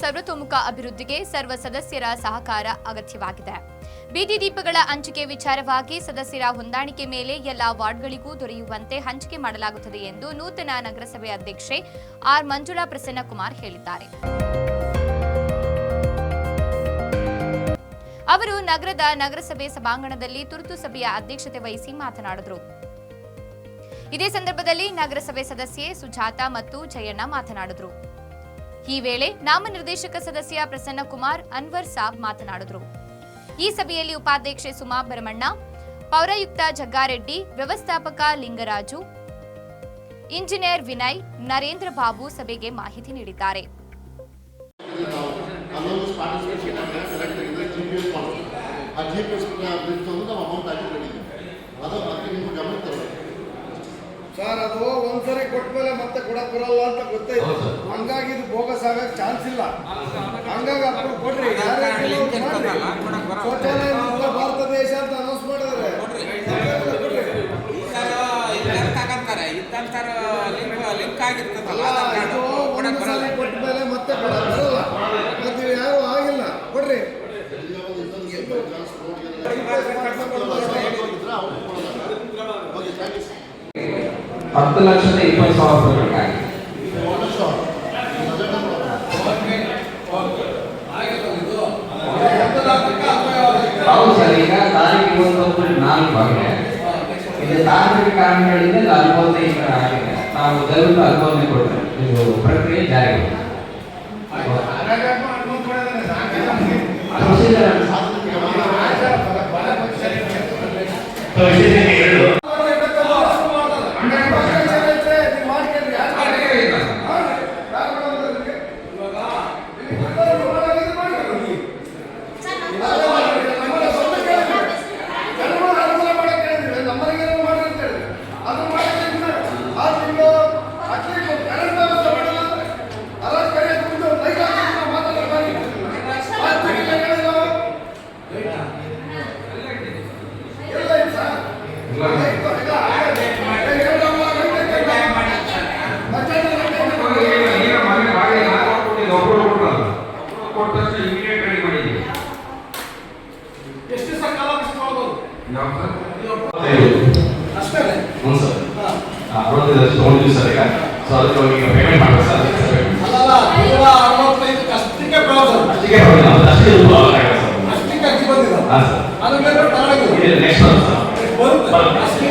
ಸರ್ವತೋಮುಖ ಅಭಿವೃದ್ಧಿಗೆ ಸರ್ವ ಸದಸ್ಯರ ಸಹಕಾರ ಅಗತ್ಯವಾಗಿದೆ. ಬೀದಿ ದೀಪಗಳ ಹಂಚಿಕೆ ವಿಚಾರವಾಗಿ ಸದಸ್ಯರ ಹೊಂದಾಣಿಕೆ ಮೇಲೆ ಎಲ್ಲ ವಾರ್ಡ್ಗಳಿಗೂ ದೊರೆಯುವಂತೆ ಹಂಚಿಕೆ ಮಾಡಲಾಗುತ್ತದೆ ಎಂದು ನೂತನ ನಗರಸಭೆ ಅಧ್ಯಕ್ಷೆ ಆರ್ ಮಂಜುಳಾ ಪ್ರಸನ್ನಕುಮಾರ್ ಹೇಳಿದ್ದಾರೆ. ಅವರು ನಗರದ ನಗರಸಭೆ ಸಭಾಂಗಣದಲ್ಲಿ ತುರ್ತು ಸಭೆಯ ಅಧ್ಯಕ್ಷತೆ ವಹಿಸಿ ಮಾತನಾಡಿದರು. ಇದೇ ಸಂದರ್ಭದಲ್ಲಿ ನಗರಸಭೆ ಸದಸ್ಯೆ ಸುಜಾತ ಮತ್ತು ಜಯಣ್ಣ ಮಾತನಾಡಿದರು. ಈ ವೇಳೆ ನಾಮನಿರ್ದೇಶಕ ಸದಸ್ಯ ಪ್ರಸನ್ನ ಕುಮಾರ್ ಅನ್ವರ್ ಸಾಬ್ ಮಾತನಾಡಿದರು. ಈ ಸಭೆಯಲ್ಲಿ ಉಪಾಧ್ಯಕ್ಷೆ ಸುಮಾ ಭರಮಣ್ಣ ಪೌರಾಯುಕ್ತ ಜಗ್ಗಾರೆಡ್ಡಿ ವ್ಯವಸ್ಥಾಪಕ ಲಿಂಗರಾಜು ಇಂಜಿನಿಯರ್ ವಿನಯ್ ನರೇಂದ್ರ ಬಾಬು ಸಭೆಗೆ ಮಾಹಿತಿ ನೀಡಿದ್ದಾರೆ. ಸರ್ ಅದು ಒಂದ್ಸರಿ ಕೊಟ್ಟ ಮೇಲೆ ಮತ್ತೆ ಕೊಡಕ್ ಬರಲ್ಲ ಅಂತ ಗೊತ್ತೈತೆ ಹಂಗಾಗಿ ಇದು ಬೋಗಸ್ ಆಗಕ್ಕೆ ಚಾನ್ಸ್ ಇಲ್ಲ. ಹಂಗಾಗಿ ಅಪ್ರೂವ್ ಕೊಡ್ರಿ. ಶೌಚಾಲಯ ಮುಕ್ತ ಭಾರತ ದೇಶ ಅಂತ ಅನೌನ್ಸ್ ಮಾಡಿದ್ರೆ ಕೊಟ್ಟ ಮೇಲೆ ಮತ್ತೆ ಬರಲ್ಲ. ಮತ್ತೆ ಯಾರು ಆಗಿಲ್ಲ. ಕೊಡ್ರಿ. ಹತ್ತು ಲಕ್ಷದ ಇಪ್ಪತ್ತು ಸಾವಿರ ಇದು ತಾಂತ್ರಿಕ ಕಾರಣಗಳಿಂದ ಇದು ಅನುಮೋದನೆ ಆಗಿದೆ ನಾವು ದಯವಿಟ್ಟು ಅನುಮೋದನೆ ಕೊಡ್ತೇವೆ ಇದು ಪ್ರಕ್ರಿಯೆ ಜಾರಿಗೆ ಪ್ರೊಸೀಜರ್ ಕೊಟ್ಟ ತಕ್ಷಣ ಇಮಿಡಿಯೇಟ್ ರೆಡಿ ಮಾಡಿದ್ದೀವಿ ಎಷ್ಟು ಸಲ ಕಾಲ ಮಾಡ್ಬೋದು ಯಾವ ಸರ್ ಅಷ್ಟೇ ಹ್ಞೂ ಸರ್ ಸರ್ ಈಗ ಸೊ ಅದಕ್ಕೆ ಪೇಮೆಂಟ್ ಮಾಡ್ಬೇಕು ಸರ್. ಅಲ್ಲ ನೂರ ಅರವತ್ತೈದು ಅಷ್ಟಕ್ಕೆ ಪ್ರಾಬ್ಲಮ್ ಅಷ್ಟಿಗೆ ಪ್ರಾಬ್ಲಮ್ ಅಷ್ಟೇ ಆಗಿದೆ ಸರ್. ಅಷ್ಟಕ್ಕೆ ಅಕ್ಕಿ ಬಂದಿಲ್ಲ. ಹಾಂ ಸರ್. ಅದ್ರ ಮೇಲೆ ಪರವಾಗಿಲ್ಲ ನೆಕ್ಸ್ಟ್ ಸರ್. ಬರುತ್ತೆ. ಅಷ್ಟಕ್ಕೆ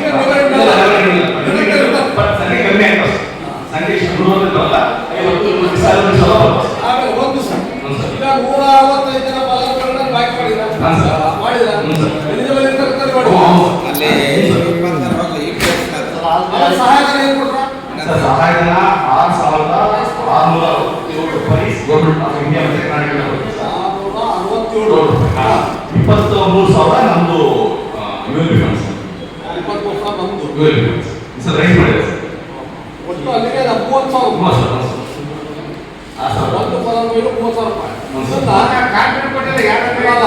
ಐವತ್ತು ಸಾವಿರ ಸಲ ಬರ್ತದೆ ಆಮೇಲೆ ಒಂದು ಸಲ ಹ್ಞೂ ಸರ್ ಈಗ ನೂರ ಅರವತ್ತೈದು ಜನ ಫಲಾನುಭವಿಗಳನ್ನ ಬಾಕಿ ಮಾಡಿದ್ರ ಹಾಂ ಸರ್. ಮಾಡಿದ್ರ ಹ್ಞೂ ಸರ್. ಎಲಿಜಿಬಲ್ ಇರ್ತಾರೆ ಮಾಡಿ ಅಲ್ಲಿ ಇಪ್ಪತ್ತರ ಹೋಗ್ಲಿ ಅದ್ರ ಸಹಾಯಧನ ಏನ್ ಕೊಟ್ರ ಸರ್ ಸಹಾಯಧನ ಆರು ಸಾವಿರದ ಆರುನೂರ ಅರವತ್ತೇಳು ರೂಪಾಯಿ ಗೌರ್ಮೆಂಟ್ ಆಫ್ ಇಂಡಿಯಾ ಮತ್ತು ಕರ್ನಾಟಕ ಬರುತ್ತೆ ಸರ್. ಆರ್ನೂರ ಅರವತ್ತೇಳು ಏಳು ರೂಪಾಯಿ. ಹಾ. ಇಪ್ಪತ್ತು ಮೂರು ಸಾವಿರ ನಮ್ಮದು ಯು ಎಲ್ ಬಿ ಫಂಡ್ಸ್ ಇಪ್ಪತ್ಮೂರು ಸಾವಿರ ನಮ್ದು U L B funds sir raise ಮಾಡಿದೆ ಸರ್ ಒಟ್ಟು ಅಲ್ಲಿಗೆ ಮೂವತ್ತು ಸಾವಿರ ಸರ್ ಒಂದು ಫಲಾನುಭವಿಗಳು ಮೂವತ್ತು ಸಾವಿರ ರೂಪಾಯಿ. ಯಾರು ಅಲ್ಲ,